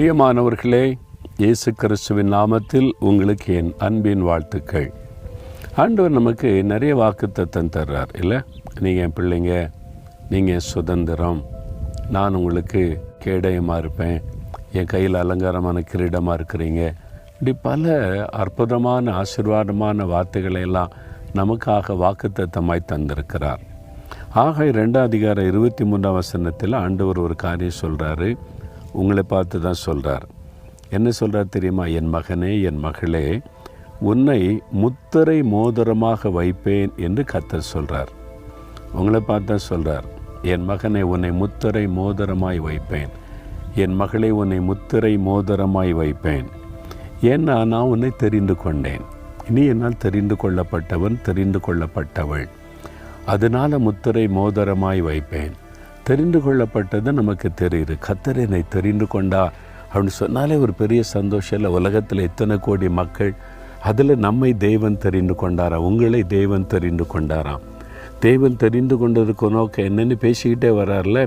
பிரியமானவர்களே இயேசு கிறிஸ்துவின் நாமத்தில் உங்களுக்கு என் அன்பின் வாழ்த்துக்கள். ஆண்டவர் நமக்கு நிறைய வாக்குத்தத்தம் தர்றார் இல்லை? நீங்கள் என் பிள்ளைங்க நீங்கள் என் சுதந்திரம். நான் உங்களுக்கு கேடயமாக இருப்பேன். என் கையில் அலங்காரமான கிரீடமாக இருக்கிறீங்க. இப்படி பல அற்புதமான ஆசீர்வாதமான வார்த்தைகளை எல்லாம் நமக்காக வாக்குத்தத்தமாய் தந்திருக்கிறார். ஆக ரெண்டாம் அதிகாரம் இருபத்தி மூன்றாம் வசனத்தில் ஆண்டவர் ஒரு காரியம் சொல்கிறாரு உங்களை பார்த்து தான் சொல்கிறார் என்ன சொல்கிறார் தெரியுமா? என் மகனே என் மகளே உன்னை முத்தரை மோதிரமாக வைப்பேன் என்று கத்தர் சொல்கிறார் உங்களை பார்த்து தான் சொல்கிறார் என் மகனை உன்னை முத்தரை மோதிரமாய் வைப்பேன். என் மகளை உன்னை முத்திரை மோதிரமாய் வைப்பேன். ஏன்னா நான் உன்னை தெரிந்து கொண்டேன். இனி என்னால் தெரிந்து கொள்ளப்பட்டவன் தெரிந்து கொள்ளப்பட்டவள். அதனால் முத்திரை மோதிரமாய் வைப்பேன். தெரிந்து கொள்ளப்பட்டது நமக்கு தெரியுது. கத்தர் என்னை தெரிந்து கொண்டா? அப்படின்னு சொன்னாலே ஒரு பெரிய சந்தோஷம். இல்லை உலகத்தில் எத்தனை கோடி மக்கள் அதில் நம்மை தெய்வன் தெரிந்து கொண்டாராம் உங்களை தெய்வன் தெரிந்து கொண்டாராம் தேவன் தெரிந்து கொண்டதுக்கு நோக்கம் என்னென்னு பேசிக்கிட்டே வரார்ல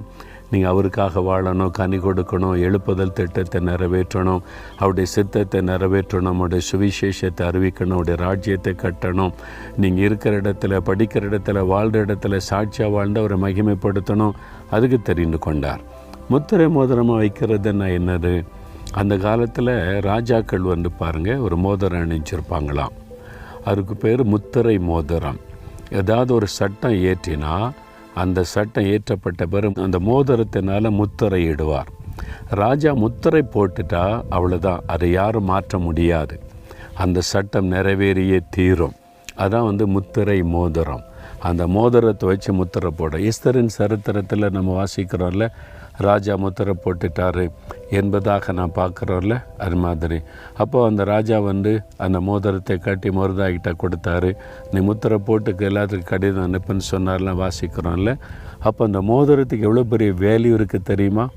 நீங்கள் அவருக்காக வாழணும் கனி கொடுக்கணும் எழுப்புதல் திட்டத்தை நிறைவேற்றணும் அவருடைய சித்தத்தை நிறைவேற்றணும் அவருடைய சுவிசேஷத்தை அறிவிக்கணும் அவருடைய ராஜ்யத்தை கட்டணும். நீங்கள் இருக்கிற இடத்துல படிக்கிற இடத்துல வாழ்கிற இடத்துல சாட்சியாக வாழ்ந்து அவரை மகிமைப்படுத்தணும். அதுக்கு தெரிந்து கொண்டார். முத்திரை மோதிரமாக வைக்கிறதுன்னா என்னது? அந்த காலத்தில் ராஜாக்கள் வந்து பாருங்கள் ஒரு மோதிரம் அணிஞ்சிருப்பாங்களாம். அதுக்கு பேர் முத்திரை மோதிரம். ஏதாவது ஒரு சட்டம் ஏற்றினா அந்த சட்டம் ஏற்றப்பட்ட பிறகு அந்த மோதிரத்தினால் முத்திரை இடுவார். ராஜா முத்திரை போட்டுட்டா அவ்வளோதான் அதை யாரும் மாற்ற முடியாது. அந்த சட்டம் நிறைவேறியே தீரும். அதான் வந்து முத்திரை மோதிரம். அந்த மோதிரத்தை வச்சு முத்திரை போட இஸ்தரின் சரித்திரத்தில் நம்ம வாசிக்கிறோம்ல ராஜா முத்திரை போட்டுட்டாரு என்பதாக நான் பார்க்குறோம்ல அது மாதிரி. அப்போது அந்த ராஜா வந்து அந்த மோதிரத்தை கட்டி மருதாகிட்ட கொடுத்தாரு. நீ முத்திரை போட்டுக்கு எல்லாத்துக்கும் கடிதம் அனுப்புன்னு சொன்னார்லாம் வாசிக்கிறோம்ல. அப்போ அந்த மோதிரத்துக்கு எவ்வளோ பெரிய வேல்யூ இருக்குது தெரியுமா?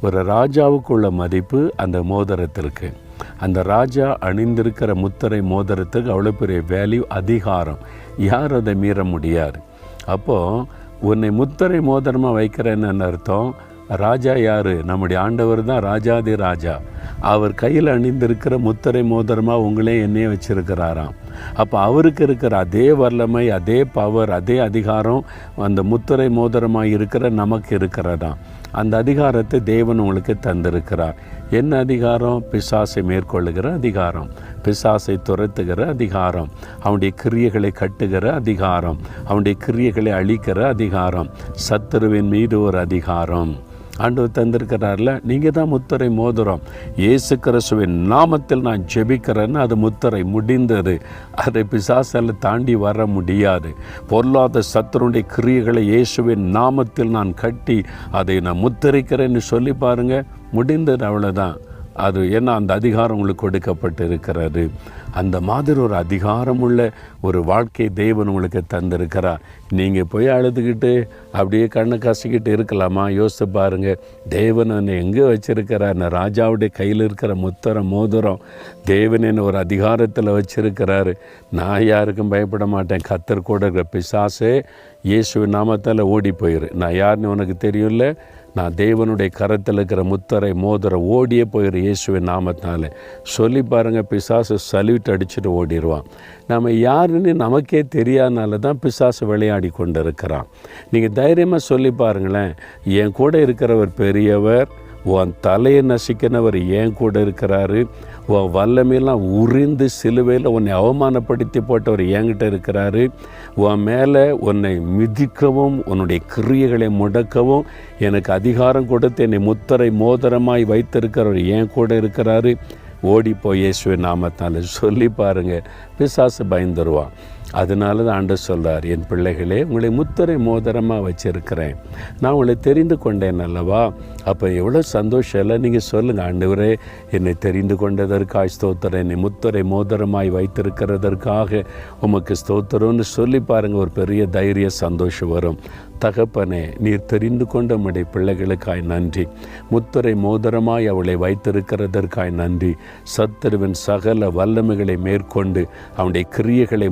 ஒரு ராஜாவுக்குள்ள மதிப்பு அந்த மோதிரத்திற்கு. அந்த ராஜா அணிந்திருக்கிற முத்திரை மோதிரத்துக்கு அவ்வளோ பெரிய வேல்யூ அதிகாரம். யார் அதை மீற முடியாது? அப்போது உன்னை முத்திரை மோதிரமாக வைக்கிறேன்னு அர்த்தம்? ராஜா யார்? நம்முடைய ஆண்டவர் தான் ராஜாதி ராஜா. அவர் கையில் அணிந்திருக்கிற முத்திரை மோதிரமாக உங்களே என்னையே வச்சிருக்கிறாராம். அப்போ அவருக்கு இருக்கிற அதே வல்லமை அதே பவர் அதே அதிகாரம் அந்த முத்திரை மோதிரமாக இருக்கிற நமக்கு இருக்கிறதாம் அந்த அதிகாரத்தை தேவன் உங்களுக்கு தந்திருக்கிறார். என்ன அதிகாரம்? பிசாசை மேற்கொள்ளுகிற அதிகாரம். பிசாசை துரத்துகிற அதிகாரம். அவனுடைய கிரியைகளை கட்டுகிற அதிகாரம். அவனுடைய கிரியைகளை அழிக்கிற அதிகாரம். சத்துருவின் மீது ஒரு அதிகாரம். ஆண்டவர் தந்திருக்கிறார்ல நீங்கள் தான் முத்திரை மோதிரம். இயேசு கிறிஸ்துவின் நாமத்தில் நான் ஜெபிக்கிறேன்னு அது முத்திரை முடிந்தது. அதை பிசாசால் தாண்டி வர முடியாது. பொருளாத சத்துருடைய கிரியைகளை இயேசுவின் நாமத்தில் நான் கட்டி அதை நான் முத்திரைக்கிறேன்னு சொல்லி பாருங்கள் முடிந்தது அவ்வளோதான் அது ஏன்னா அந்த அதிகாரம் உங்களுக்கு கொடுக்கப்பட்டு இருக்கிறாரு அந்த மாதிரி ஒரு அதிகாரமுள்ள ஒரு வாழ்க்கை தெய்வன் உங்களுக்கு தந்திருக்கிறார். நீங்கள் போய் அழுதுகிட்டு அப்படியே கண்ணை கசிக்கிட்டு இருக்கலாமா? யோசித்து பாருங்கள் தேவன் என்னை எங்கே வச்சுருக்கிறார்? நான் ராஜாவுடைய கையில் இருக்கிற முத்தரம் மோதிரம் தேவன் என்ன ஒரு அதிகாரத்தில் வச்சுருக்கிறாரு. நான் யாருக்கும் பயப்பட மாட்டேன். கத்தர் கூட இருக்கிற பிசாசே இயேசு நாமத்தால் ஓடி போயிரு. நான் யாருன்னு உனக்கு தெரியும்ல? நான் தேவனுடைய கரத்தில் இருக்கிற முத்தரை மோதிர ஓடியே போயிடுற இயேசுவின் நாமத்தினால. சொல்லி பாருங்கள் பிசாசு சல்யூட் அடிச்சுட்டு ஓடிடுவான் நம்ம யாருன்னு நமக்கே தெரியாதனால தான் பிசாசு விளையாடி கொண்டு இருக்கிறான் நீங்கள் தைரியமாக சொல்லி பாருங்களேன் என் கூட இருக்கிறவர் பெரியவர் உன் தலையை நசிக்கினவர் ஏன் கூட இருக்கிறாரு? உன் வல்லமையெல்லாம் உறிந்து சிலுவையில் உன்னை அவமானப்படுத்தி போட்டவர் என்கிட்ட இருக்கிறாரு. உன் மேலே உன்னை மிதிக்கவும் உன்னுடைய கிரியைகளை முடக்கவும் எனக்கு அதிகாரம் கொடுத்து என்னை முத்தரை மோதிரமாய் வைத்திருக்கிறவர் ஏன் கூட இருக்கிறாரு? ஓடி போய் இயேசுவை நாமத்தால். சொல்லி பாருங்கள் பிசாசு பயந்துருவான். அதனால தான் ஆண்டு சொல்கிறார் என் பிள்ளைகளே உங்களை முத்திரை மோதிரமாக வச்சுருக்கிறேன். நான் உங்களை தெரிந்து கொண்டேன் அல்லவா? அப்போ எவ்வளோ சந்தோஷம். இல்லை நீங்கள் சொல்லுங்கள் ஆண்டவரே என்னை தெரிந்து கொண்டதற்காக ஸ்தோத்திரம். என்னை முத்திரை மோதிரமாய் வைத்திருக்கிறதற்காக உமக்கு ஸ்தோத்திரம்னு சொல்லி பாருங்கள் ஒரு பெரிய தைரிய சந்தோஷம் வரும். தகப்பனே நீர் தெரிந்து கொண்ட உடைய பிள்ளைகளுக்காய் நன்றி. முத்துரை மோதிரமாய் அவளை வைத்திருக்கிறதற்காய் நன்றி. சத்துருவின் சகல வல்லமைகளை மேற்கொண்டு அவனுடைய கிரியைகளை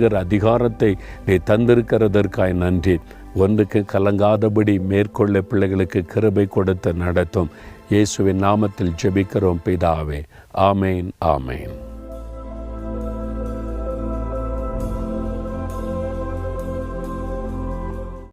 முடக்குகிற அதிகாரத்தை நீ தந்திருக்கிறதற்காய் நன்றி. ஒன்றுக்கு கலங்காதபடி மேற்கொள்ள பிள்ளைகளுக்கு கிருபை கொடுத்து நடத்தும். இயேசுவின் நாமத்தில் ஜெபிக்கிறோம் பிதாவே. ஆமேன் ஆமேன்.